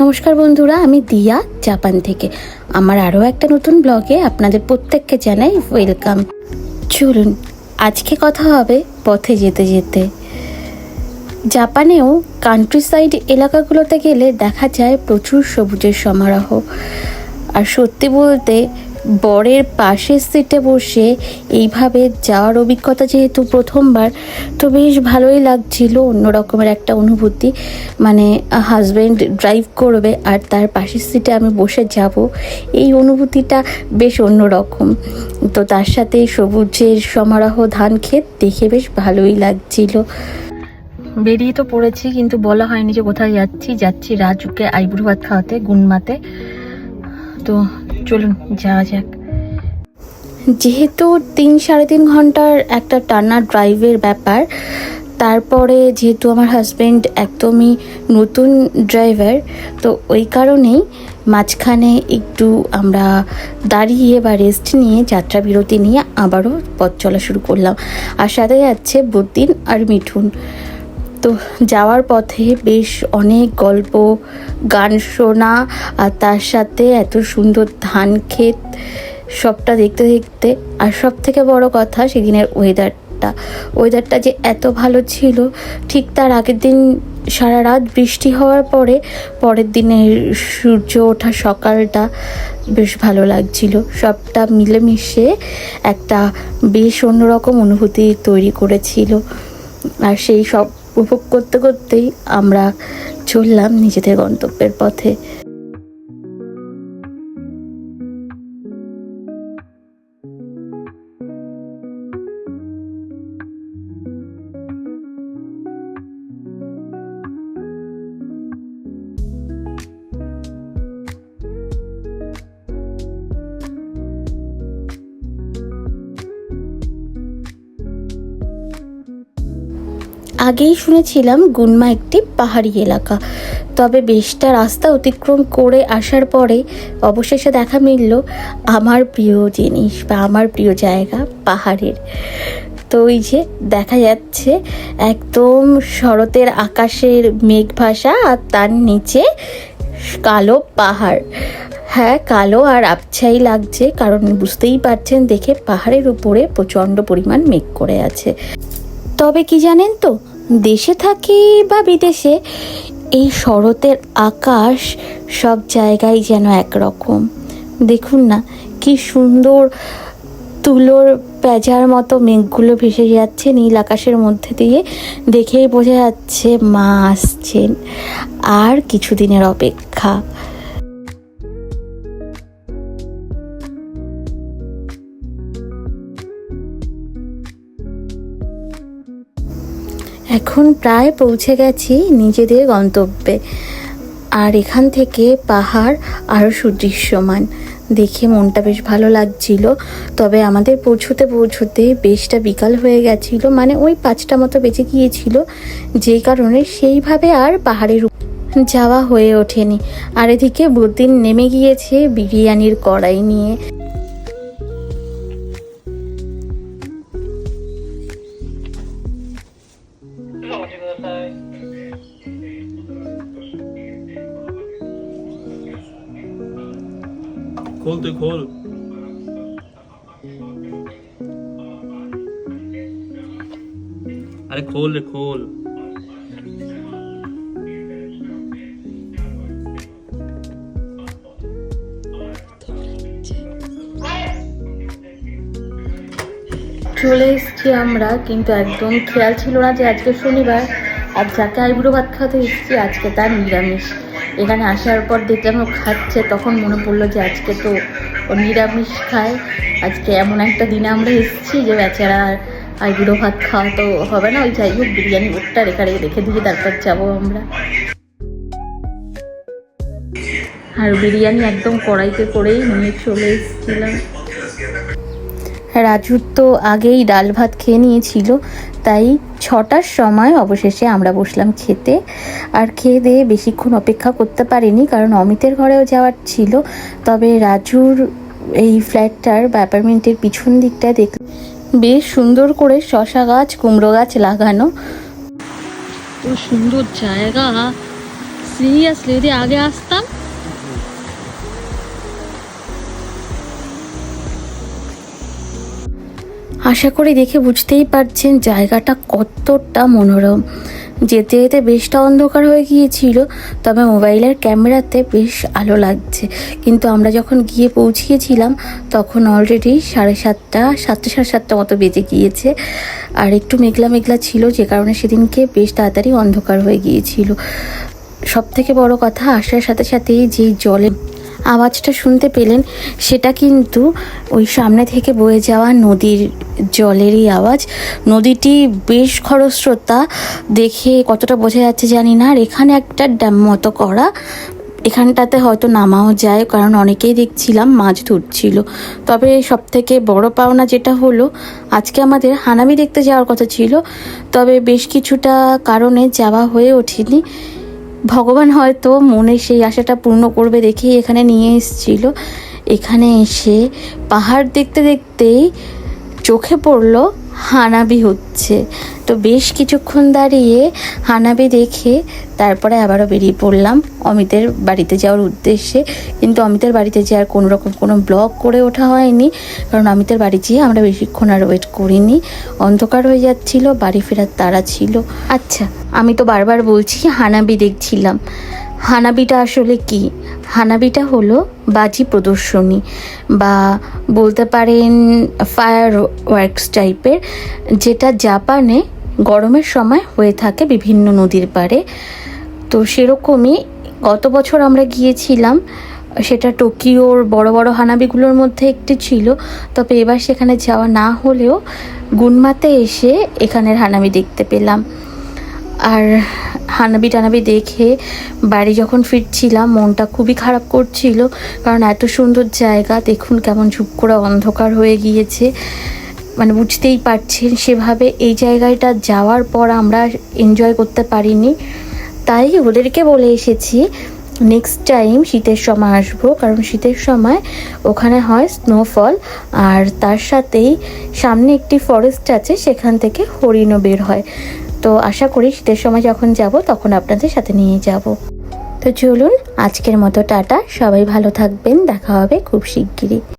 নমস্কার বন্ধুরা, আমি দিয়া, জাপান থেকে। আমার আরও একটা নতুন ব্লগে আপনাদের প্রত্যেককে জানাই ওয়েলকাম চলুন, আজকে কথা হবে পথে যেতে যেতে। জাপানেও কান্ট্রি সাইড এলাকাগুলোতে গেলে দেখা যায় প্রচুর সবুজের সমারোহ। আর সত্যি বলতে বরের পাশের সিটে বসে এইভাবে যাওয়ার অভিজ্ঞতা যেহেতু প্রথমবার, তো বেশ ভালোই লাগছিল অন্য রকমের একটা অনুভূতি। মানে হাজব্যান্ড ড্রাইভ করবে আর তার পাশের সিটে আমি বসে যাব, এই অনুভূতিটা বেশ অন্যরকম। তো তার সাথে সবুজের সমারোহ ধান ক্ষেত দেখে বেশ ভালোই লাগছিল। বেরিয়ে তো পড়েছি, কিন্তু বলা হয়নি যে কোথায় যাচ্ছি। যাচ্ছি রাজুকে আইবুড়ো ভাত খাওয়াতে, গুনমাতে। তো চলুন, যাওয়া যাক। যেহেতু তিন সাড়ে তিন ঘণ্টার একটা টানা ড্রাইভের ব্যাপার, তারপরে যেহেতু আমার হাজব্যান্ড একদমই নতুন ড্রাইভার তো ওই কারণেই মাঝখানে একটু আমরা দাঁড়িয়ে বা রেস্ট নিয়ে যাত্রা বিরতি নিয়ে আবারও পথ চলা শুরু করলাম। আর সাথে যাচ্ছে বুদ্দিন আর মিঠুন। তো যাওয়ার পথে বেশ অনেক গল্প, গান শোনা আর তার সাথে এত সুন্দর ধান ক্ষেত সবটা দেখতে দেখতে আর সব থেকে বড় কথা সেদিনের ওয়েদারটা ওয়েদারটা যে এত ভালো ছিল, ঠিক তার আগের দিন সারা রাত বৃষ্টি হওয়ার পরে পরের দিনের সূর্য ওঠা সকালটা বেশ ভালো লাগছিল। সবটা মিলেমিশে একটা বেশ অন্যরকম অনুভূতি তৈরি করেছিল। আর সেই সব উপভোগ করতে করতেই আমরা চললাম নিজেদের গন্তব্যের পথে। আগেই শুনেছিলাম গুনমা একটি পাহাড়ি এলাকা। তবে বেশটা রাস্তা অতিক্রম করে আসার পরে অবশেষে দেখা মিলল আমার প্রিয় জিনিস বা আমার প্রিয় জায়গা পাহাড়ের। তো ওই যে দেখা যাচ্ছে একদম শরতের আকাশের মেঘ ভাসা আর তার নিচে কালো পাহাড়। হ্যাঁ কালো আর আবছাই লাগছে কারণ বুঝতেই পারছেন দেখে পাহাড়ের উপরে প্রচণ্ড পরিমাণ মেঘ করে আছে। তবে কি জানেন তো, দেশে থাকি বা বিদেশে, এই শরতের আকাশ সব জায়গায় যেন একরকম। দেখুন না, কি সুন্দর তুলোর পেঁজার মতো মেঘগুলো ভেসে যাচ্ছে নীল আকাশের মধ্যে দিয়ে, দেখেই বোঝা যাচ্ছে মা আসছেন। আর কিছুদিনের অপেক্ষা। এখন প্রায় পৌঁছে গেছি নিজেদের গন্তব্যে। আর এখান থেকে পাহাড় আরও সুদৃশ্যমান। দেখে মনটা বেশ ভালো লাগছিল। তবে আমাদের পৌঁছতে পৌঁছতে বেশটা বিকাল হয়ে গেছিল মানে ওই পাঁচটা মতো বেঁচে গিয়েছিল। যেই কারণে সেইভাবে আর পাহাড়ের যাওয়া হয়ে ওঠেনি। আর এদিকে বুদ্দিন নেমে গিয়েছে বিরিয়ানির কড়াই নিয়ে। খোল তুই, খোল। আরে খোল রে, খোল। চলে এসছি আমরা, কিন্তু একদম খেয়াল ছিল না যে আজকে শনিবার, আর যাকে আইবুড়ো ভাত খাওয়াতে এসছি, আজকে তার নিরামিষ। এখানে আসার পর দেখলাম ও খাচ্ছে, তখন মনে পড়ল যে আজকে তো ও নিরামিষ খায়। আজকে এমন একটা দিনে আমরা এসেছি যে বেচারা আর গুঁড়ো ভাত খাওয়া তো হবে না। ওই যাই হোক, বিরিয়ানি ওটা রেখে রেখে রেখে দিয়ে তারপর যাব আমরা। আর বিরিয়ানি একদম কড়াইতে করেই নিয়ে চলে এসেছিলাম। রাজুর তো আগেই ডাল ভাত খেয়ে নিয়েছিল, তাই ছটার সময় অবশেষে আমরা বসলাম খেতে। আর খেয়ে দিয়ে বেশিক্ষণ অপেক্ষা করতে পারিনি, কারণ অমিতের ঘরেও যাওয়ার ছিল। তবে রাজুর এই ফ্ল্যাটটার অ্যাপার্টমেন্টের পিছন দিকটা দেখ বেশ সুন্দর করে শশা গাছ, কুমড়ো গাছ লাগানো। তো সুন্দর জায়গা। সিরিয়াসলি আগে আসতাম আশা করি দেখে বুঝতেই পারছেন জায়গাটা কতটা মনোরম। যেতে যেতে বেশটা অন্ধকার হয়ে গিয়েছিল, তবে মোবাইলের ক্যামেরাতে বেশ আলো লাগছে। কিন্তু আমরা যখন গিয়ে পৌঁছিয়েছিলাম, তখন অলরেডি সাড়ে সাতটা সাতটা সাড়ে সাতটা মতো বেজে গিয়েছে। আর একটু মেঘলা মেঘলা ছিল, যে কারণে সেদিনকে বেশ তাড়াতাড়ি অন্ধকার হয়ে গিয়েছিল। সব থেকে বড় কথা, আসার সাথে সাথেই যে জলে আওয়াজটা শুনতে পেলেন, সেটা কিন্তু ওই সামনে থেকে বয়ে যাওয়া নদীর জলেরই আওয়াজ। নদীটি বেশ খরস্রোতা, দেখে কতটা বোঝা যাচ্ছে জানি না, আর এখানে একটা ড্যাম মতো করা। এখানটাতে হয়তো নামাও যায়, কারণ অনেকেই দেখছিলাম মাছ ধরছিল। তবে সব থেকে বড় পাওনা যেটা হলো, আজকে আমাদের হানামি দেখতে যাওয়ার কথা ছিল, তবে বেশ কিছুটা কারণে যাওয়া হয়ে ওঠেনি। ভগবান হয়তো মনে সেই আশাটা পূর্ণ করবে দেখেই এখানে নিয়ে এসেছিল। এখানে এসে পাহাড় দেখতে দেখতেই চোখে পড়ল হানাবি হচ্ছে। তো বেশ কিছুক্ষণ দাঁড়িয়ে হানাবি দেখে তারপরে আবারও বেরিয়ে পড়লাম অমিতের বাড়িতে যাওয়ার উদ্দেশ্যে। কিন্তু অমিতের বাড়িতে যে আর কোনো রকম কোনো ব্লগ করে ওঠা হয়নি, কারণ অমিতের বাড়ি যেয়ে আমরা বেশিক্ষণ আর ওয়েট করিনি। অন্ধকার হয়ে যাচ্ছিল, বাড়ি ফেরার তাড়া ছিল। আচ্ছা আমি তো বারবার বলছি হানাবি দেখছিলাম। হানাবিটা আসলে কি? হানাবিটা হলো বাজি প্রদর্শনী বা বলতে পারেন ফায়ার ওয়ার্কস টাইপের যেটা জাপানে গরমের সময় হয়ে থাকে বিভিন্ন নদীর পাড়ে। তো সেরকমই গত বছর আমরা গিয়েছিলাম, সেটা টোকিওর বড় বড় হানাবিগুলোর মধ্যে একটি ছিল। তবে এবার সেখানে যাওয়া না হলেও গুনমাতে এসে এখানের হানাবি দেখতে পেলাম। আর হানাবি টানাবি দেখে বাড়ি যখন ফিরছিলাম, মনটা খুবই খারাপ করছিল। কারণ এত সুন্দর জায়গা, দেখুন কেমন ঝুপ করে অন্ধকার হয়ে গিয়েছে। মানে বুঝতেই পারছেন, সেভাবে এই জায়গাটা যাওয়ার পর আমরা এনজয় করতে পারিনি। তাই ওদেরকে বলে এসেছি নেক্সট টাইম শীতের সময় আসব। কারণ শীতের সময় ওখানে হয় স্নোফল আর তার সাথেই সামনে একটি ফরেস্ট আছে, সেখান থেকে হরিণও বের হয়। তো আশা করি শীতের সময় যখন যাব, তখন আপনাদের সাথে নিয়ে যাব। তো চলুন, আজকের মতো টাটা। সবাই ভালো থাকবেন। দেখা হবে খুব শিগগিরই।